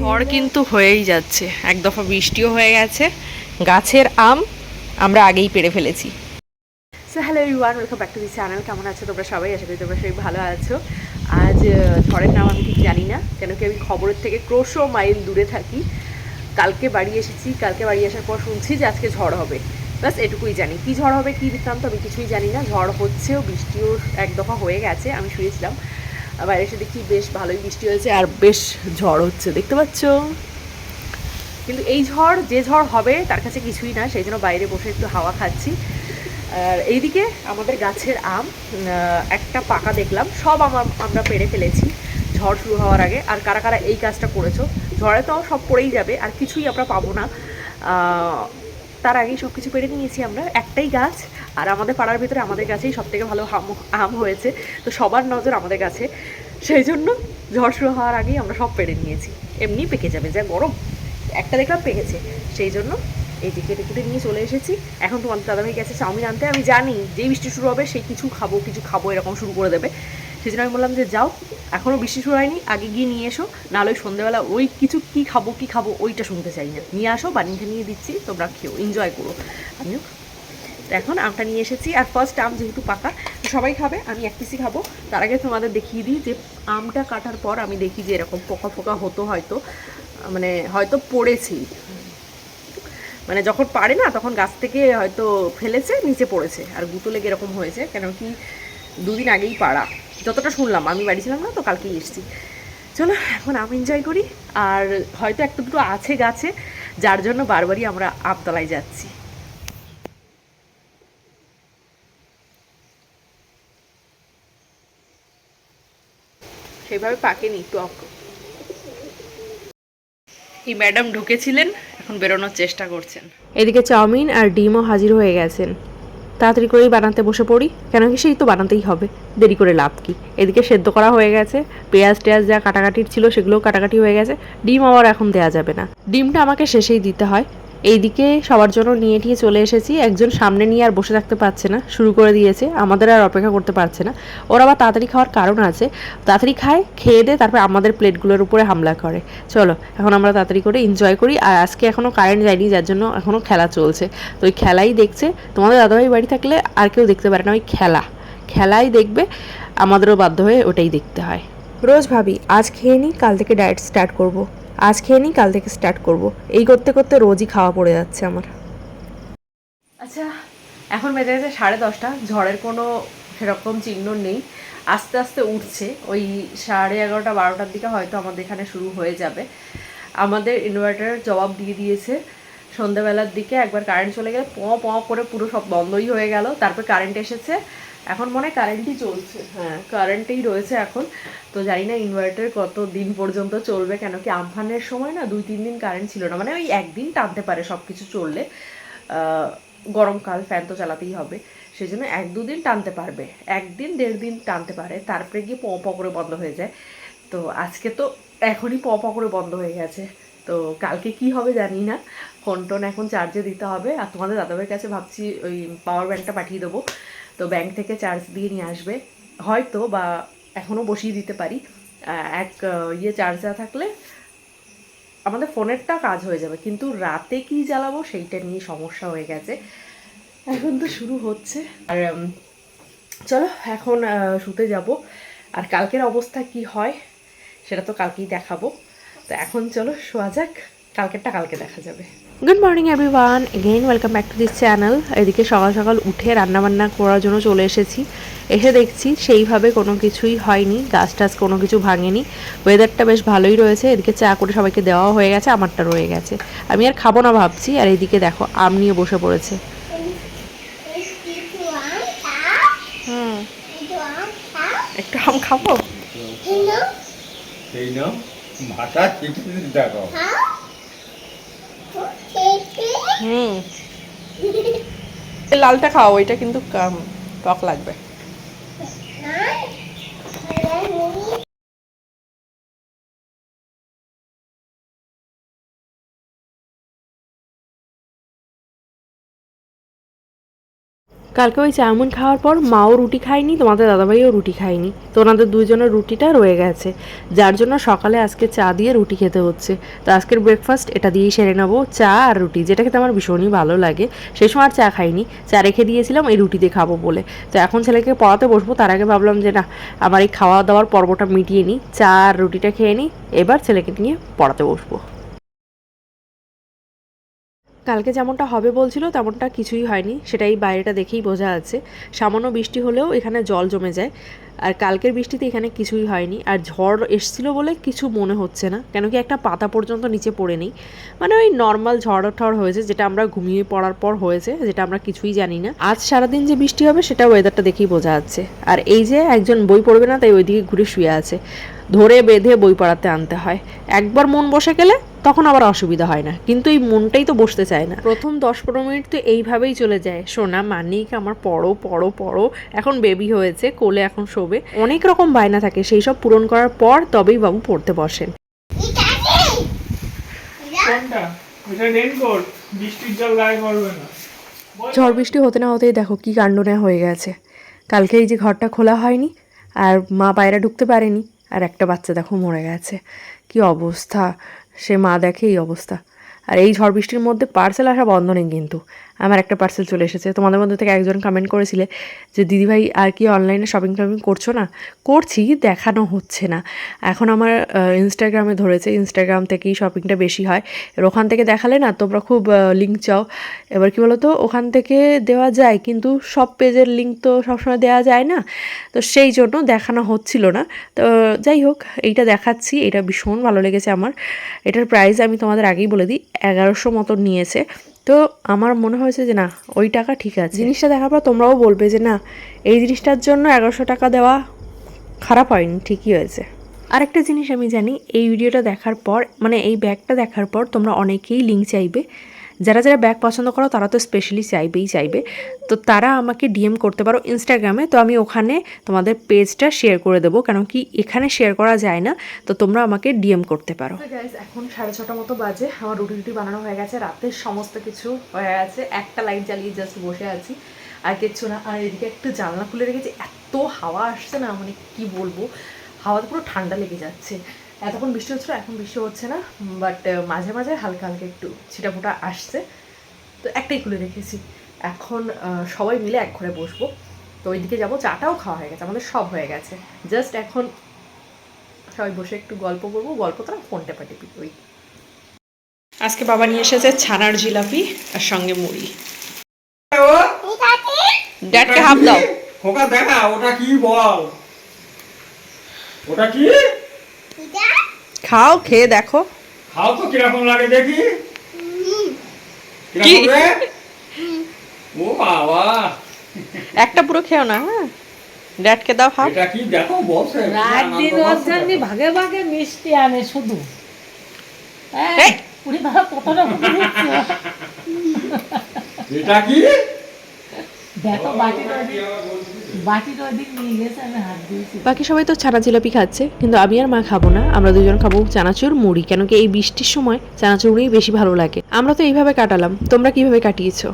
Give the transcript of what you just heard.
ঝড় কিন্তু হয়েই যাচ্ছে। এক দফা বৃষ্টিও হয়ে গেছে। গাছের আম আমরা আগেই পেরে ফেলেছি। So hello everyone welcome back to the channel কেমন আছো তোমরা সবাই? আশা করি তোমরা সবাই ভালো আছো। আজ ঝড়ের নাম আমি ঠিক জানি না কেন কি আমি খবরের থেকে ক্রোশো মাইল দূরে থাকি। কালকে বাড়ি এসেছি কালকে বাড়ি আসার পর শুনছি যে আজকে ঝড় হবে। বাস এটুকুই জানি। কি ঝড় হবে কি বৃত্তান্ত আমি কিছুই জানি না। ঝড় হচ্ছেও বৃষ্টিও এক দফা হয়ে গেছে আমি শুয়েছিলাম। বাইরে এসে দেখি বেশ ভালোই বৃষ্টি হয়েছে আর বেশ ঝড় হচ্ছে, দেখতে পাচ্ছ? কিন্তু এই ঝড় যে ঝড় হবে তার কাছে কিছুই না, সেই জন্য বাইরে বসে একটু হাওয়া খাচ্ছি। আর এইদিকে আমাদের গাছের আম একটা পাকা দেখলাম, সব আমার আমরা পেরে ফেলেছি ঝড় শুরু হওয়ার আগে। আর কারা কারা এই কাজটা করেছ? ঝড়ে তো সব পড়েই যাবে, আর কিছুই আমরা পাবো না। তার আগেই সব কিছু পেরে নিয়েছি আমরা, একটাই গাছ, আর আমাদের পাড়ার ভিতরে আমাদের গাছেই সব থেকে ভালো আম হয়েছে। তো সবার নজর আমাদের কাছে সেই জন্য ঝড় শুরু হওয়ার আগেই আমরা সব পেরে নিয়েছি। এমনি পেকে যাবে, যা গরম। একটা দেখলাম পেকেছে। সেই জন্য এই দিকে কেটে নিয়ে চলে এসেছি। এখন তোমাদের দাদাভাই গেছে চাউমিন আনতে। আমি জানি যেই বৃষ্টি শুরু হবে, সেই কিছু খাব কিছু খাব এরকম শুরু করে দেবে। সেই জন্য আমি বললাম যে যাও এখনও বৃষ্টি শুরু হয়নি, আগে গিয়ে নিয়ে এসো, নাহলে ওই সন্ধ্যেবেলা ওই কিছু কি খাব কি খাব, ওইটা শুনতে চাই না। নিয়ে আসো, বানিয়ে নিয়ে দিচ্ছি, তোমরা খেও এনজয় করো। আমিও। এখন আমটা নিয়ে এসেছি, আর ফার্স্ট আম যেহেতু পাকা সবাই খাবে, আমি এক পিসি খাব। তার আগে তোমাদের দেখিয়ে দিই যে আমটা কাটার পর আমি দেখি যে এরকম পোকা ফোকা হতো হয়তো মানে হয়তো পড়েছি। মানে যখন পারে না, তখন গাছ থেকে হয়তো ফেলেছে, নিচে পড়েছে, আর গুঁতো লেগে এরকম হয়েছে, কেন কি দুদিন আগেই পাড়া। যতটা শুনলাম, আমি বাড়ি ছিলাম না, তো কালকেই এসেছি। চলো, এখন আম এনজয় করি, আর হয়তো একটা দুটো আছে গাছে, যার জন্য বারবারই আমরা আমতলায় যাচ্ছি। সেভাবে পাকেনি টক এই ম্যাডাম ঢুকেছিলেন, এখন বেরোনোর চেষ্টা করছেন। এদিকে চাউমিন আর ডিমও হাজির হয়ে গেছেন। তাড়াতাড়ি করেই বানাতে বসে পড়ি। কেন কি সেই তো বানাতেই হবে। দেরি করে লাভ কি? এদিকে সেদ্ধ করা হয়ে গেছে। পেঁয়াজ টেয়াজ যা কাটাকাটির ছিল সেগুলোও কাটাকাটি হয়ে গেছে। ডিম আবার এখন দেয়া যাবে না। ডিমটা আমাকে শেষেই দিতে হয়। এইদিকে সবার জন্য নিয়ে টিয়ে চলে এসেছি। একজন সামনে নিয়ে আর বসে থাকতে পারছে না, শুরু করে দিয়েছে। আমাদের আর অপেক্ষা করতে পারছে না। ওরা আবার তাড়াতাড়ি খাওয়ার কারণ আছে। তাড়াতাড়ি খায়, খেয়ে দে, তারপর আমাদের প্লেটগুলোর উপরে হামলা করে। চলো, এখন আমরা তাড়াতাড়ি করে এনজয় করি। আর আজকে এখনও কারেন্ট যায়নি, যার জন্য এখনও খেলা চলছে। তো ওই খেলাই দেখছে। তোমাদের দাদাভাই বাড়ি থাকলে আর কেউ দেখতে পারে না, ওই খেলা। খেলাই দেখবে, আমাদেরও বাধ্য হয়ে ওটাই দেখতে হয়। রোজ ভাবি, আজ খেয়ে নিই কাল থেকে ডায়েট স্টার্ট করব। আজ খেয়ে নিই, কাল থেকে স্টার্ট করব। এই করতে করতে রোজই খাওয়া পড়ে যাচ্ছে আমার। আচ্ছা এখন বেজে গেছে সাড়ে দশটা, ঝড়ের কোনো সেরকম চিহ্ন নেই। আস্তে আস্তে উঠছে, ওই সাড়ে এগারোটা, বারোটার দিকে হয়তো আমাদের এখানে শুরু হয়ে যাবে। আমাদের ইনভার্টার জবাব দিয়ে দিয়েছে, সন্ধ্যাবেলার দিকে একবার কারেন্ট চলে গেলে প প করে পুরো সব বন্ধই হয়ে গেল, তারপর কারেন্ট এসেছে এখন মনে কারেন্টই চলছে। হ্যাঁ কারেন্টেই রয়েছে এখন। তো জানি না ইনভার্টার কত দিন পর্যন্ত চলবে, কেন কি আমফানের সময় না দুই তিন দিন কারেন্ট ছিল না। মানে ওই একদিন টানতে পারে সব কিছু চললে গরমকাল ফ্যান তো চালাতেই হবে। সেই জন্য এক দুদিন টানতে পারবে। একদিন, দেড় দিন টানতে পারে। তারপরে গিয়ে প করে বন্ধ হয়ে যায়। তো আজকে তো এখনই প করে বন্ধ হয়ে গেছে। তো কালকে কি হবে জানি না। ফোন টোন এখন চার্জে দিতে হবে। আর তোমাদের দাদাভাইয়ের কাছে ভাবছি ওই পাওয়ার ব্যাংকটা পাঠিয়ে দেবো। তো ব্যাংক থেকে চার্জ দিয়ে নিয়ে আসবে। হয়তো বা এখনও বসিয়ে দিতে পারি। এক ইয়ে চার্জ দেওয়া থাকলে আমাদের ফোনেরটা কাজ হয়ে যাবে। কিন্তু রাতে কি জ্বালাবো সেইটা নিয়ে সমস্যা হয়ে গেছে। এখন তো শুরু হচ্ছে। আর চলো এখন শুতে যাব। আর কালকের অবস্থা কি হয় সেটা তো কালকেই দেখাবো। তো এখন চলো শোয়া যাক। কালকেরটা কালকে দেখা যাবে। Good morning everyone again welcome back to this channel এদিকে সকাল সকাল উঠে রান্নাবান্না করার জন্য চলে এসেছি। এসে দেখছি সেইভাবে কোনো কিছুই হয়নি গাছ টাছ কোনো কিছু ভাঙেনি। ওয়েদারটা বেশ ভালোই রয়েছে। এদিকে চা করে সবাইকে দেওয়া হয়ে গেছে আমারটা রয়ে গেছে। আমি আর খাব না ভাবছি। আর এদিকে দেখো আম নিয়ে বসে পড়েছে। হুম। একটু আম খাব? দেখো হুম। লালটা খাও ওইটা কিন্তু টক লাগবে। কালকে ওই চাউমিন খাওয়ার পর মাও রুটি খায়নি, তোমাদের দাদাভাইও রুটি খায়নি। তো ওনাদের দুইজনের রুটিটা রয়ে গেছে। যার জন্য সকালে আজকে চা দিয়ে রুটি খেতে হচ্ছে। তো আজকের ব্রেকফাস্ট এটা দিয়েই সেরে নেব, চা আর রুটি। যেটা খেতে আমার ভীষণই ভালো লাগে। সেই সময় আর চা খাইনি। চা রেখে দিয়েছিলাম, এই রুটি দিয়ে খাব বলে। তো এখন ছেলেকে পড়াতে বসবো, তার আগে ভাবলাম যে না, আমার এই খাওয়া দাওয়ার পর্বটা মিটিয়ে নিই। চা আর রুটিটা খেয়ে নিই। এবার ছেলেকে নিয়ে পড়াতে বসবো। কালকে যেমনটা হবে বলছিল, তেমনটা কিছুই হয়নি। সেটাই বাইরেটা দেখেই বোঝা যাচ্ছে। সামান্য বৃষ্টি হলেও এখানে জল জমে যায়। আর কালকের বৃষ্টিতে এখানে কিছুই হয়নি। আর ঝড় এসছিল বলে কিছু মনে হচ্ছে না। কেন কি একটা পাতা পর্যন্ত নিচে পড়ে নেই। মানে ওই নর্মাল ঝড় ঠড় হয়েছে, যেটা আমরা ঘুমিয়ে পড়ার পর হয়েছে, যেটা আমরা কিছুই জানি না। আজ সারাদিন যে বৃষ্টি হবে, সেটা ওয়েদারটা দেখেই বোঝা যাচ্ছে। আর এই যে একজন বই পড়বে না, তাই ওইদিকে ঘুরে শুয়ে আছে। ধরে বেঁধে বই পড়াতে আনতে হয়। একবার মন বসে গেলে তখন আবার অসুবিধা হয় না। কিন্তু এই মনটাই তো বসতে চায় না। প্রথম দশ পনেরো মিনিট তো এইভাবেই চলে যায়। সোনা মানিক আমার পড়ো পড়ো পড়ো। এখন বেবি হয়েছে কোলে এখন শোবে। অনেক রকম বায়না থাকে সেই সব পূরণ করার পর তবেই বাবু পড়তে বসেন। কোনটা? এটা রেনকোট বৃষ্টির জল গায়ে পড়বে না। ঝড় বৃষ্টি হতে না হতেই দেখো কি কাণ্ড হয়ে গেছে। কালকে এই যে ঘরটা খোলা হয়নি আর মা বাইরে ঢুকতে পারেনি। আর একটা বাচ্চা দেখো মরে গেছে। কি অবস্থা? সে মা দেখে এই অবস্থা। আর এই ঝড় বৃষ্টির মধ্যে পার্সেল আসা বন্ধ নেই কিন্তু। আমার একটা পার্সেল চলে এসেছে। তোমাদের মধ্যে থেকে একজন কমেন্ট করেছিলে যে দিদিভাই আর কি অনলাইনে শপিং টপিং করছ না? করছি, দেখানো হচ্ছে না। এখন আমার ইনস্টাগ্রামে ধরেছে ইনস্টাগ্রাম থেকেই শপিংটা বেশি হয়। এবার ওখান থেকে দেখালে না, তোমরা খুব লিঙ্ক চাও। এবার কি বলো তো ওখান থেকে দেওয়া যায়, কিন্তু সব পেজের লিঙ্ক তো সবসময় দেওয়া যায় না। তো সেই জন্য দেখানো হচ্ছিল না। তো যাই হোক, এইটা দেখাচ্ছি, এটা ভীষণ ভালো লেগেছে আমার। এটার প্রাইস আমি তোমাদের আগেই বলে দিই, এগারোশো মতন নিয়েছে। তো আমার মনে হয়েছে যে না, ওই টাকা ঠিক আছে। জিনিসটা দেখার পর তোমরাও বলবে যে না, এই জিনিসটার জন্য এগারোশো টাকা দেওয়া খারাপ হয়নি, ঠিকই হয়েছে। আরেকটা জিনিস আমি জানি, এই ভিডিওটা দেখার পর মানে এই ব্যাগটা দেখার পর তোমরা অনেকেই লিঙ্ক চাইবে। যারা যারা ব্যাগ পছন্দ করো, তারা তো স্পেশালি চাইবেই চাইবে। তো তারা আমাকে ডিএম করতে পারো ইনস্টাগ্রামে তো আমি ওখানে তোমাদের পেজটা শেয়ার করে দেবো। কেন কি এখানে শেয়ার করা যায় না, তো তোমরা আমাকে ডিএম করতে পারো। এখন সাড়ে ছটা মতো বাজে। আমার রুটি রুটি বানানো হয়ে গেছে। রাতের সমস্ত কিছু হয়ে গেছে। একটা লাইট জ্বালিয়ে জাস্ট বসে আছি। আর কিচ্ছু না। আর এদিকে একটু জানলা খুলে রেখেছি। এত হাওয়া আসছে না মানে কি বলব? হাওয়াতে পুরো ঠান্ডা লেগে যাচ্ছে। এতক্ষণ বৃষ্টি হচ্ছিল এখন বৃষ্টি হচ্ছে না বাট মাঝে মাঝে হালকা হালকা একটু ছিটাফোটা আসছে। তো একটাই খুলে রেখেছি। এখন সবাই মিলে এক ঘরে বসবো। তো ওইদিকে যাব চাটাও খাওয়া হয়ে গেছে আমাদের সব হয়ে গেছে। জাস্ট এখন সবাই বসে একটু গল্প করব গল্প তো না ফোন টেপা টেপি ওই আজকে বাবা নিয়ে এসেছে ছানার জিলাপি আর সঙ্গে মুড়ি। ড্যাডকে হাফ দাও। ওটা দেখা ওটা কি বল? ওটা কি? খাও খেয়ে দেখো। খাও তো কীরকম লাগে দেখি? কি? ও বাবা। একটা পুরো খেও না হ্যাঁ? ড্যাডকে দাও হাফ এটা কি? দেখো বলছে রাত দিন ওর জন্য ভাগে ভাগে মিষ্টি আনে শুধু। এই! উনি বাবা ফুটে দিচ্ছে এটা কি? বাকি সবাই তো ছানা জিলাপি খাচ্ছে, কিন্তু আমি আর মা খাব না, আমরা দুজন খাব চানাচুর মুড়ি, কেন কি এই বৃষ্টির সময় চানাচুর মুড়ি বেশি ভালো লাগে। আমরা তো এইভাবে কাটালাম, তোমরা কীভাবে কাটিয়েছো?